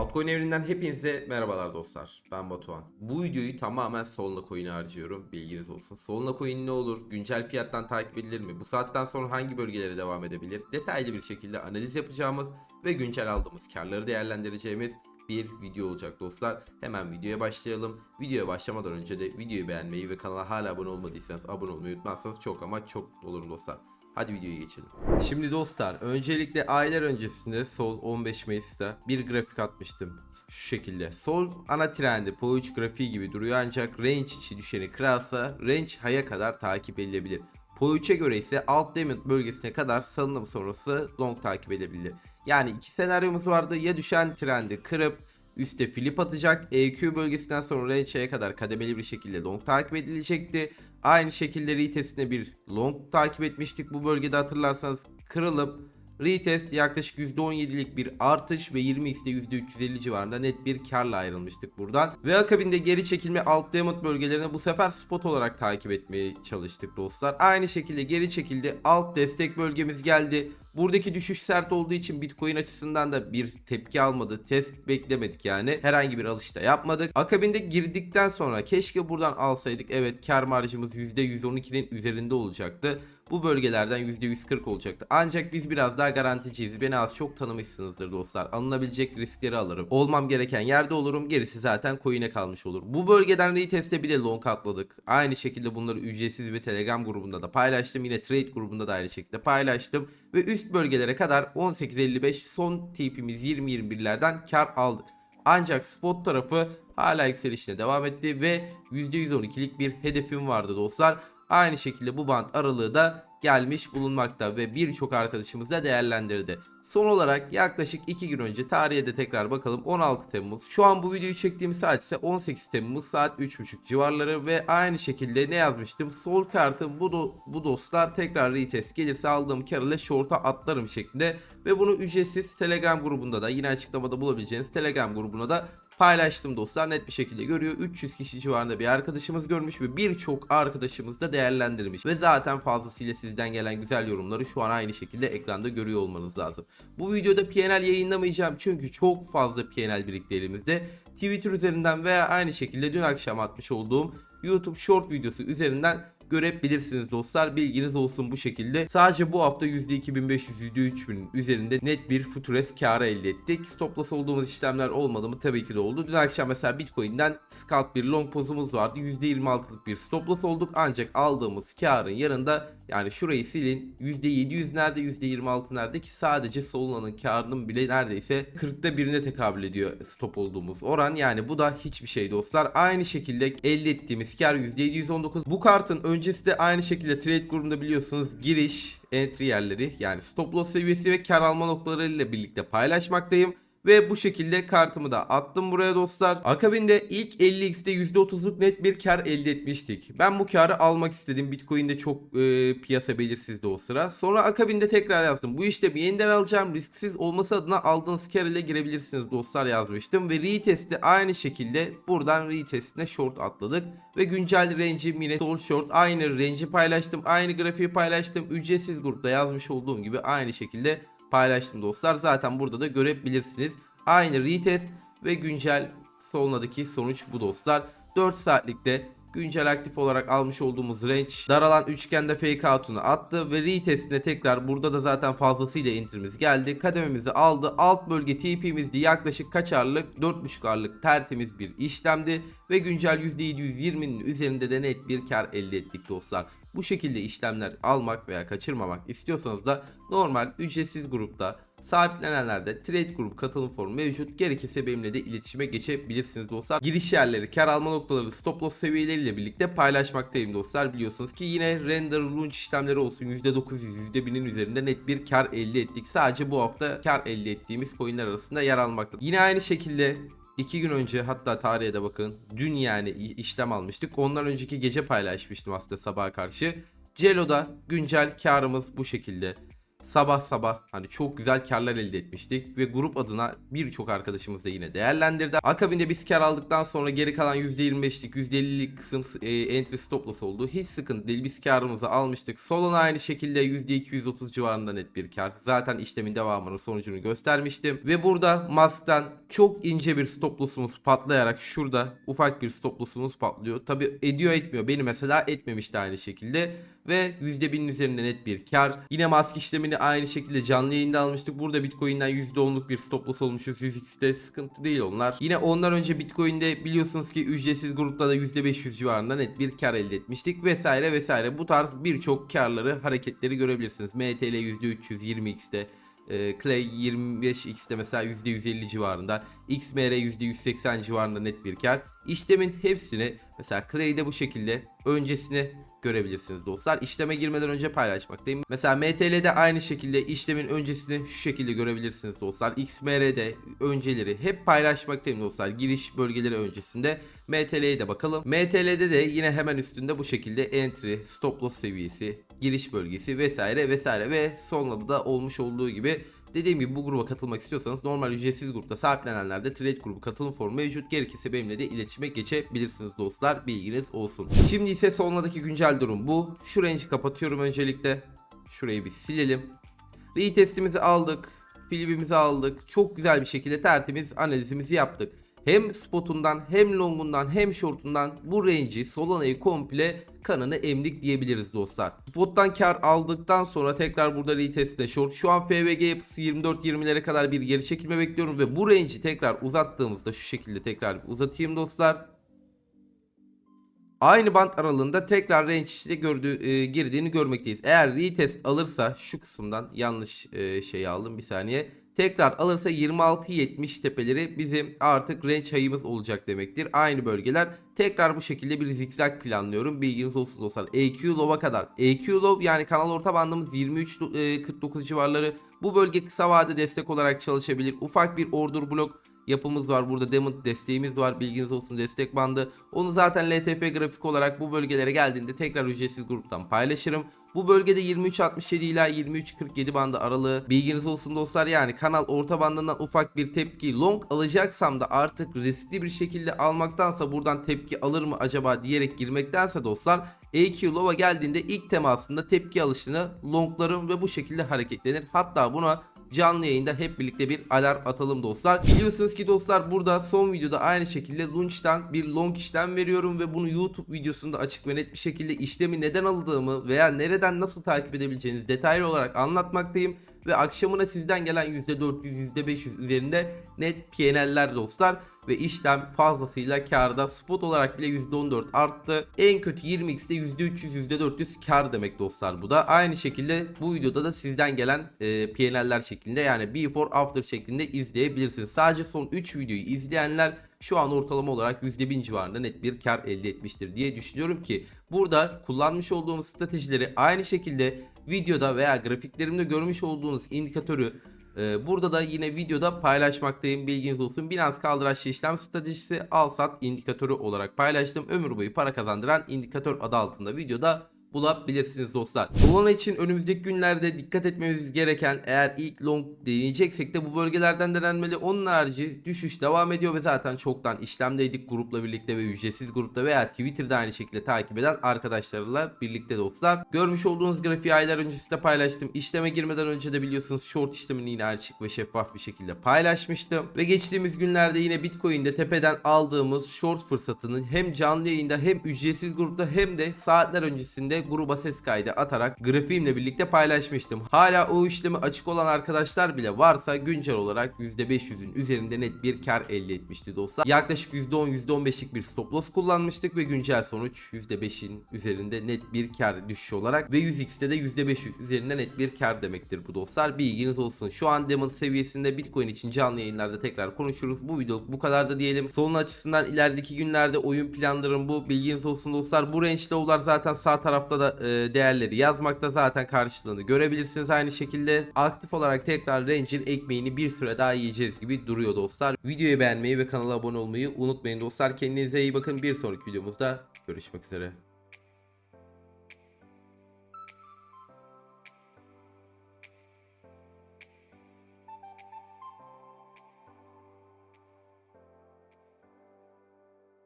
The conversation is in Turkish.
Altcoin evrinden hepinize merhabalar dostlar. Ben Batuhan. Bu videoyu tamamen Solana coin'e harcıyorum. Bilginiz olsun. Solana coin ne olur? Güncel fiyattan takip edilir mi? Bu saatten sonra hangi bölgelere devam edebilir? Detaylı bir şekilde analiz yapacağımız ve güncel aldığımız karları değerlendireceğimiz bir video olacak dostlar. Hemen videoya başlayalım. Videoya başlamadan önce de videoyu beğenmeyi ve kanala hala abone olmadıysanız abone olmayı unutmazsanız çok ama çok olurum dostlar. Hadi videoya geçelim. Şimdi dostlar öncelikle aylar öncesinde Sol 15 Mayıs'ta bir grafik atmıştım. Şu şekilde. Sol ana trendi Poğuç grafiği gibi duruyor ancak range içi düşeni kırarsa range haya kadar takip edilebilir. Poğuç'a göre ise alt diamond bölgesine kadar salınım sonrası long takip edebilir. Yani iki senaryomuz vardı ya düşen trendi kırıp üste flip atacak. EQ bölgesinden sonra range'e kadar kademeli bir şekilde long takip edilecekti. Aynı şekilde retestine bir long takip etmiştik. Bu bölgede hatırlarsanız kırılıp retest yaklaşık %17'lik bir artış ve 20x'de %350 civarında net bir karla ayrılmıştık buradan. Ve akabinde geri çekilme alt diamond bölgelerini bu sefer spot olarak takip etmeye çalıştık dostlar. Aynı şekilde geri çekildi. Alt destek bölgemiz geldi. Buradaki düşüş sert olduğu için Bitcoin açısından da bir tepki almadı. Test beklemedik yani. Herhangi bir alışta yapmadık. Akabinde girdikten sonra keşke buradan alsaydık. Evet kar marjımız %112'nin üzerinde olacaktı. Bu bölgelerden %140 olacaktı. Ancak biz biraz daha garanticiyiz. Beni az çok tanımışsınızdır dostlar. Alınabilecek riskleri alırım. Olmam gereken yerde olurum. Gerisi zaten coin'e kalmış olur. Bu bölgeden retest'e bile long atladık. Aynı şekilde bunları ücretsiz bir Telegram grubunda da paylaştım. Yine trade grubunda da aynı şekilde paylaştım. Ve üst bölgelere kadar 18.55 son tipimiz 20-21'lerden kar aldık. Ancak spot tarafı hala yükselişine devam etti ve %112'lik bir hedefim vardı dostlar. Aynı şekilde bu band aralığı da gelmiş bulunmakta ve birçok arkadaşımız da değerlendirdi. Son olarak yaklaşık 2 gün önce tarihe de tekrar bakalım 16 Temmuz. Şu an bu videoyu çektiğim saat ise 18 Temmuz saat 3.30 civarları ve aynı şekilde ne yazmıştım? Sol kartım bu, do- bu dostlar tekrar retest gelirse aldığım kar ile short'a atlarım şeklinde ve bunu ücretsiz Telegram grubunda da yine açıklamada bulabileceğiniz Telegram grubuna da paylaştım dostlar net bir şekilde görüyor. 300 kişi civarında bir arkadaşımız görmüş ve birçok arkadaşımız da değerlendirmiş. Ve zaten fazlasıyla sizden gelen güzel yorumları şu an aynı şekilde ekranda görüyor olmanız lazım. Bu videoda PNL yayınlamayacağım çünkü çok fazla PNL birikti elimizde. Twitter üzerinden veya aynı şekilde dün akşam atmış olduğum YouTube short videosu üzerinden görebilirsiniz dostlar. Bilginiz olsun bu şekilde. Sadece bu hafta %2500 %3000'in üzerinde net bir futures karı elde ettik. Stop loss olduğumuz işlemler olmadı mı? Tabii ki de oldu. Dün akşam mesela Bitcoin'den scalp bir long pozumuz vardı. %26'lık bir stop loss olduk. Ancak aldığımız karın yanında yani şurayı silin. %700 nerede %26 nerede ki sadece Solana'nın karının bile neredeyse 40'ta birine tekabül ediyor stop olduğumuz oran. Yani bu da hiçbir şey dostlar. Aynı şekilde elde ettiğimiz kar %719. Bu kartın öncesi de aynı şekilde trade grubunda biliyorsunuz giriş, entry yerleri yani stop loss seviyesi ve kar alma noktalarıyla birlikte paylaşmaktayım. Ve bu şekilde kartımı da attım buraya dostlar. Akabinde ilk 50x'te %30'luk net bir kar elde etmiştik. Ben bu karı almak istedim. Bitcoin'de çok e, piyasa belirsizdi o sıra. Sonra akabinde tekrar yazdım. Bu işte bir yeniden alacağım. Risksiz olması adına aldığınız kar ile girebilirsiniz dostlar yazmıştım. Ve retest'i aynı şekilde buradan retestine short atladık. Ve güncel range'im yine sol short. Aynı range'i paylaştım. Aynı grafiği paylaştım. Ücretsiz grupta yazmış olduğum gibi aynı şekilde paylaştım dostlar. Zaten burada da görebilirsiniz. Aynı retest ve güncel Solna'daki sonuç bu dostlar. 4 saatlikte güncel aktif olarak almış olduğumuz range daralan üçgende fake out'unu attı ve retestine tekrar burada da zaten fazlasıyla enter'imiz geldi. Kadememizi aldı. Alt bölge TP'mizdi. Yaklaşık kaç arlık? 4.5 arlık tertemiz bir işlemdi ve güncel %720'nin üzerinde de net bir kar elde ettik dostlar. Bu şekilde işlemler almak veya kaçırmamak istiyorsanız da normal ücretsiz grupta sahiplenenlerde trade grup katılım formu mevcut. Gerekirse benimle de iletişime geçebilirsiniz dostlar. Giriş yerleri, kar alma noktaları, stop loss seviyeleriyle birlikte paylaşmaktayım dostlar. Biliyorsunuz ki yine render launch işlemleri olsun %900, %1000'in üzerinde net bir kar elde ettik. Sadece bu hafta kar elde ettiğimiz coinler arasında yer almakta. Yine aynı şekilde 2 gün önce hatta tarihe de bakın. Dün yani işlem almıştık. Ondan önceki gece paylaşmıştım aslında sabaha karşı. Celo'da güncel karımız bu şekilde. Sabah sabah hani çok güzel karlar elde etmiştik ve grup adına birçok arkadaşımız da yine değerlendirdi. Akabinde biz kar aldıktan sonra geri kalan %25'lik %50'lik kısım e, entry stop loss oldu. Hiç sıkıntı değil biz karımızı almıştık. Solon aynı şekilde %230 civarında net bir kar. Zaten işlemin devamının sonucunu göstermiştim. Ve burada Musk'tan çok ince bir stop loss'umuz patlayarak şurada ufak bir stop loss'umuz patlıyor. Tabi ediyor etmiyor. Beni mesela etmemişti aynı şekilde ve %1000'in üzerinde net bir kar. Yine mask işlemini aynı şekilde canlı yayında almıştık. Burada Bitcoin'den %10'luk bir stop loss olmuşuz. 100x'te sıkıntı değil onlar. Yine ondan önce Bitcoin'de biliyorsunuz ki ücretsiz grupta da %500 civarında net bir kar elde etmiştik vesaire vesaire. Bu tarz birçok karları hareketleri görebilirsiniz. MTL %320x'te e, Clay 25x'te mesela %150 civarında, XMR %180 civarında net bir kar. İşlemin hepsini mesela Clay'de bu şekilde öncesini görebilirsiniz dostlar. İşleme girmeden önce paylaşmaktayım. Mesela MTL'de aynı şekilde işlemin öncesini şu şekilde görebilirsiniz dostlar. XMR'de önceleri hep paylaşmaktayım dostlar. Giriş bölgeleri öncesinde. MTL'ye de bakalım. MTL'de de yine hemen üstünde bu şekilde entry, stop loss seviyesi, giriş bölgesi vesaire vesaire ve sonunda da olmuş olduğu gibi Dediğim gibi bu gruba katılmak istiyorsanız normal ücretsiz grupta sahiplenenlerde trade grubu katılım formu mevcut. Gerekirse benimle de iletişime geçebilirsiniz dostlar. Bilginiz olsun. Şimdi ise sonradaki güncel durum bu. Şu range'i kapatıyorum öncelikle. Şurayı bir silelim. Retestimizi aldık. Filmimizi aldık. Çok güzel bir şekilde tertemiz analizimizi yaptık. Hem spotundan hem longundan hem shortundan bu range'i Solana'yı komple kanını emdik diyebiliriz dostlar. Spot'tan kar aldıktan sonra tekrar burada retest'te short. Şu an FVG yapısı 24-20'lere kadar bir geri çekilme bekliyorum ve bu range'i tekrar uzattığımızda şu şekilde tekrar uzatayım dostlar. Aynı band aralığında tekrar range içinde gördüğü, e, girdiğini görmekteyiz. Eğer retest alırsa şu kısımdan yanlış e, şeyi aldım bir saniye tekrar alırsa 26-70 tepeleri bizim artık range hayımız olacak demektir. Aynı bölgeler tekrar bu şekilde bir zigzag planlıyorum. Bilginiz olsun dostlar. EQ low'a kadar. EQ low yani kanal orta bandımız 23-49 civarları. Bu bölge kısa vade destek olarak çalışabilir. Ufak bir order blok yapımız var. Burada Demon desteğimiz var. Bilginiz olsun destek bandı. Onu zaten LTF grafik olarak bu bölgelere geldiğinde tekrar ücretsiz gruptan paylaşırım. Bu bölgede 23.67 ila 23.47 bandı aralığı bilginiz olsun dostlar. Yani kanal orta bandından ufak bir tepki long alacaksam da artık riskli bir şekilde almaktansa buradan tepki alır mı acaba diyerek girmektense dostlar EQ low'a geldiğinde ilk temasında tepki alışını longlarım ve bu şekilde hareketlenir. Hatta buna canlı yayında hep birlikte bir alarm atalım dostlar. Biliyorsunuz ki dostlar burada son videoda aynı şekilde launch'tan bir long işlem veriyorum ve bunu YouTube videosunda açık ve net bir şekilde işlemi neden aldığımı veya nereden nasıl takip edebileceğinizi detaylı olarak anlatmaktayım ve akşamına sizden gelen %400 %500 üzerinde net PNL'ler dostlar ve işlem fazlasıyla karda spot olarak bile %14 arttı. En kötü 20x'te %300 %400 kar demek dostlar bu da. Aynı şekilde bu videoda da sizden gelen e, PNL'ler şeklinde yani before after şeklinde izleyebilirsiniz. Sadece son 3 videoyu izleyenler şu an ortalama olarak %1000 civarında net bir kar elde etmiştir diye düşünüyorum ki burada kullanmış olduğumuz stratejileri aynı şekilde videoda veya grafiklerimde görmüş olduğunuz indikatörü e, burada da yine videoda paylaşmaktayım bilginiz olsun. Binance kaldıraçlı işlem stratejisi al sat indikatörü olarak paylaştım. Ömür boyu para kazandıran indikatör adı altında videoda bulabilirsiniz dostlar. Solana için önümüzdeki günlerde dikkat etmemiz gereken eğer ilk long deneyeceksek de bu bölgelerden denenmeli. Onun harici düşüş devam ediyor ve zaten çoktan işlemdeydik grupla birlikte ve ücretsiz grupta veya Twitter'da aynı şekilde takip eden arkadaşlarla birlikte dostlar. Görmüş olduğunuz grafiği aylar öncesinde paylaştım. İşleme girmeden önce de biliyorsunuz short işlemini yine açık ve şeffaf bir şekilde paylaşmıştım. Ve geçtiğimiz günlerde yine Bitcoin'de tepeden aldığımız short fırsatını hem canlı yayında hem ücretsiz grupta hem de saatler öncesinde gruba ses kaydı atarak grafiğimle birlikte paylaşmıştım. Hala o işlemi açık olan arkadaşlar bile varsa güncel olarak %500'ün üzerinde net bir kar elde etmişti dostlar. Yaklaşık %10 %15'lik bir stop loss kullanmıştık ve güncel sonuç %5'in üzerinde net bir kar düşüşü olarak ve 100x'te de %500 üzerinde net bir kar demektir bu dostlar. Bilginiz olsun. Şu an Demon seviyesinde Bitcoin için canlı yayınlarda tekrar konuşuruz. Bu videoluk bu kadar da diyelim. Sonun açısından ilerideki günlerde oyun planlarım bu. Bilginiz olsun dostlar. Bu range low'lar zaten sağ tarafta da e, değerleri yazmakta zaten karşılığını görebilirsiniz. Aynı şekilde aktif olarak tekrar range'in ekmeğini bir süre daha yiyeceğiz gibi duruyor dostlar. Videoyu beğenmeyi ve kanala abone olmayı unutmayın dostlar. Kendinize iyi bakın. Bir sonraki videomuzda görüşmek üzere.